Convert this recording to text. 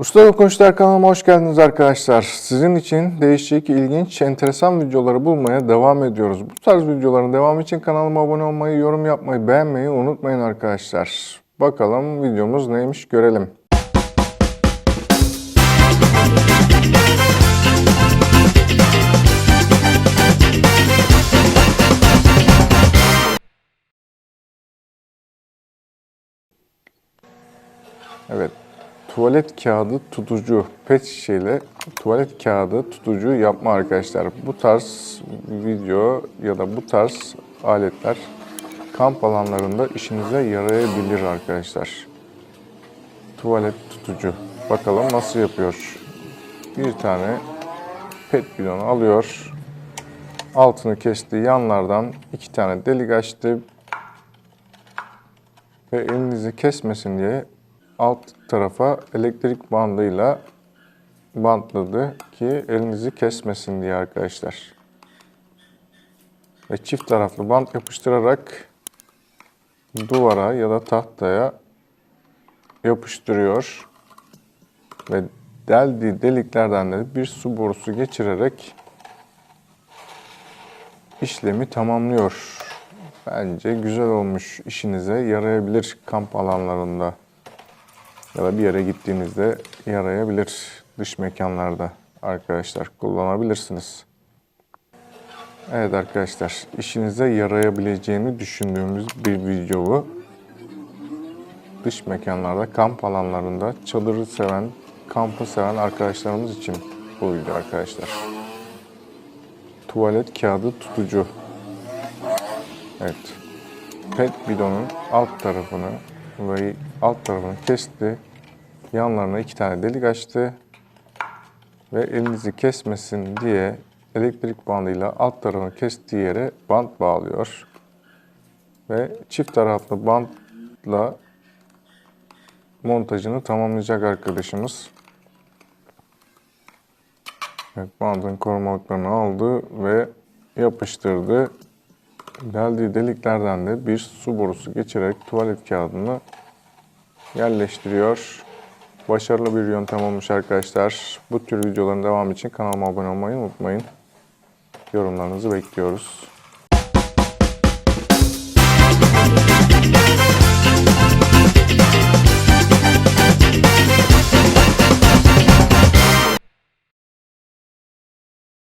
Usta ve Koçlar kanalıma hoş geldiniz arkadaşlar. Sizin için değişik, ilginç, enteresan videoları bulmaya devam ediyoruz. Bu tarz videoların devamı için kanalıma abone olmayı, yorum yapmayı, beğenmeyi unutmayın arkadaşlar. Bakalım videomuz neymiş görelim. Evet. Tuvalet kağıdı tutucu pet şişeyle tuvalet kağıdı tutucu yapma arkadaşlar. Bu tarz video ya da bu tarz aletler kamp alanlarında işinize yarayabilir arkadaşlar. Tuvalet tutucu. Bakalım nasıl yapıyor. Bir tane pet bidonu alıyor. Altını kesti. Yanlardan iki tane delik açtı. Ve elinizi kesmesin diye alt tarafa elektrik bandıyla bantladı ki elinizi kesmesin diye arkadaşlar. Ve çift taraflı bant yapıştırarak duvara ya da tahtaya yapıştırıyor. Ve deldiği deliklerden de bir su borusu geçirerek işlemi tamamlıyor. Bence güzel olmuş. İşinize yarayabilir kamp alanlarında ya da bir yere gittiğinizde yarayabilir dış mekanlarda arkadaşlar kullanabilirsiniz. Evet arkadaşlar işinize yarayabileceğini düşündüğümüz bir video bu. Dış mekanlarda kamp alanlarında çadırı seven, kampı seven arkadaşlarımız için bu video arkadaşlar. Tuvalet kağıdı tutucu. Evet. Pet bidonun alt tarafını ve alt tarafını kesti. Yanlarına iki tane delik açtı. Ve elinizi kesmesin diye elektrik bandıyla alt tarafını kestiği yere bant bağlıyor. Ve çift taraflı bantla montajını tamamlayacak arkadaşımız. Evet, bandın korumalıklarını aldı ve yapıştırdı. Deldiği deliklerden de bir su borusu geçirerek tuvalet kağıdını yerleştiriyor. Başarılı bir yöntem olmuş arkadaşlar. Bu tür videoların devamı için kanalıma abone olmayı unutmayın. Yorumlarınızı bekliyoruz.